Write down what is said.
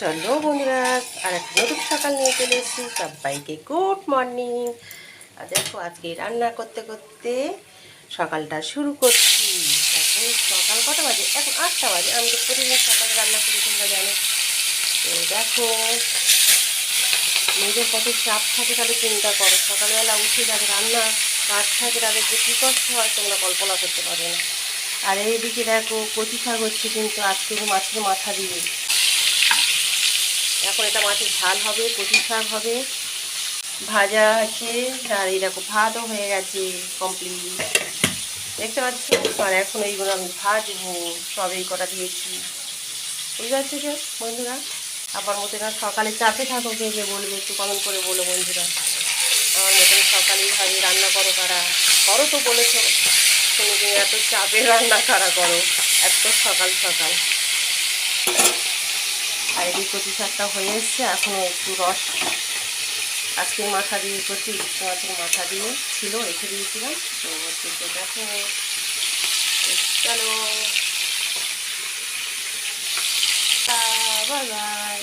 চলো বন্ধুরা আর একটা নতুন সকাল নিয়ে চলে এসেছি। সবাইকে গুড মর্নিং আর দেখো, আজকে রান্না করতে করতে সকালটা শুরু করছি। এখন সকাল কটা বাজে? এখন আটটা বাজে। আমি তো প্রতিদিন সকালে রান্না করি, তোমরা জানো। তো দেখো নিজের কত চাপ থাকে, তাহলে চিন্তা করো। সকালবেলা উঠে যাবে, রান্না কাজ থাকে, তাদের যে কী কষ্ট হয়, তোমরা কল্পনা করতে পারবে না। আর এইদিকে দেখো, কচি শাক হচ্ছে কিন্তু আজকে মাছের মাথা দিয়ে। এখন এটা মাছের ঝাল হবে কচি শাক হবে। ভাজা আছে, আর এই দেখো ভাতও হয়ে গেছে কমপ্লিট দেখতে পাচ্ছ? আর এখন এইগুলো আমি ভাজবো সব এই কটা দিয়েছি। বুঝতে পারছ যে বন্ধুরা? আবার মতো না সকালে চাপে থাকো, কে কে বলবে একটু কমেন্ট করে বলো বন্ধুরা। আমার মতন সকালেই ভাবে রান্না করো কারা? করো তো বলেছ। তুমি এত চাপে রান্না কারা করো? এত সকাল সকাল। এই কচি শাকটা হয়ে এসছে, এখন একটু রস। আজকে মাথা দিয়ে কচি মাছের মাথা দিয়ে ছিল, রেখে দিয়েছিলাম। তো কিন্তু দেখো, চলো। বাই।